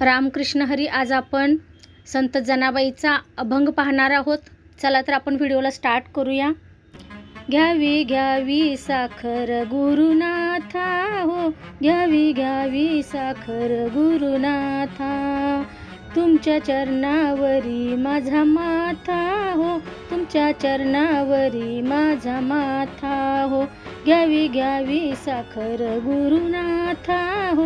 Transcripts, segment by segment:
रामकृष्ण हरी आज आपण संत जनाबाईचा अभंग पाहणार आहोत. चला तर आपण व्हिडिओला स्टार्ट करूया. घ्यावी घ्यावी साखर गुरुनाथा हो. घ्यावी घ्यावी साखर गुरुनाथा. तुमच्या चरणावरी माझा माथा हो. तुमच्या चरणावरी माझा माथा हो. घ्यावी घ्यावी साखर गुरुनाथा हो.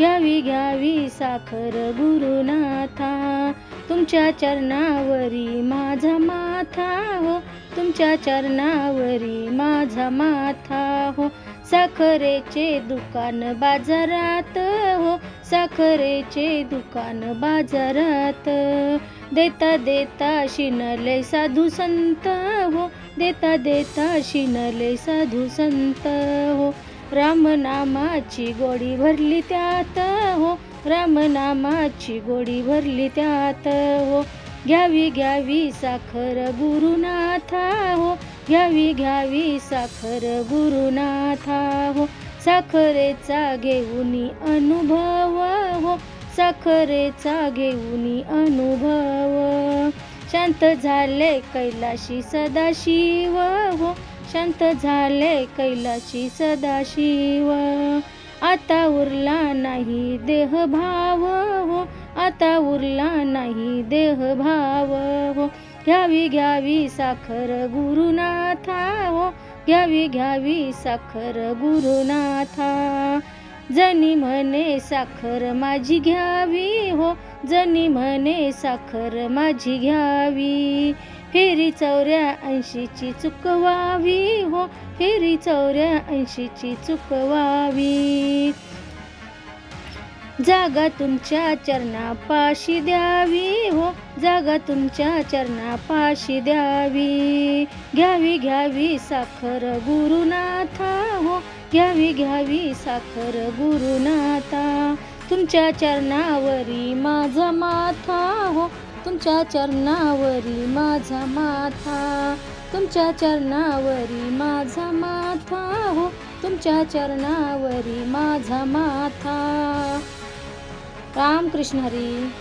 घ्यावी घ्यावी साखर गुरुनाथा. तुमच्या चरणावरी माझा माथा हो. तुमच्या चरणावरी माझा माथा हो. साखरेचे दुकान बाजारात हो. साखरेचे दुकान बाजारात. देता देता शिनले साधू संत हो. देता देता शिनले साधू संत हो. रामनामाची गोडी भरली त्यात हो. रामनामाची गोडी भरली त्यात हो. घ्यावी घ्यावी साखर गुरुनाथा हो. घ्यावी घ्यावी साखर गुरुनाथा हो. साखरेचा घेऊन अनुभव हो. साखरेचा घेऊन अनुभव. शांत झाले कैलाशी सदाशिव हो. शांत झाले कैलाशी सदाशिव. आता उरला नाही देह भाव हो. आता उरला नाही देह भाव हो. घ्यावी घ्यावी साखर गुरुनाथा हो. घ्यावी घ्यावी साखर गुरुनाथा. जनी म्हणे साखर माझी घ्यावी हो जनी म्हणे साखर माझी घ्यावी. फेरी चौऱ्या ऐंशीची चुकवावी हो फेरी चौऱ्या ऐंशीची चुकवावी जागा तुमच्या चरणापाशी द्यावी हो जागा तुमच्या चरणापाशी द्यावी. घ्यावी घ्यावी साखर गुरुनाथा घ्यावी घ्यावी साखर गुरुनाथा. तुमच्या चरणावरी माझा माथा हो. तुमच्या चरणावरी माझा माथा. तुमच्या चरणावरी माझा माथा हो. तुमच्या चरणावरी माझा माथा. रामकृष्ण हरी.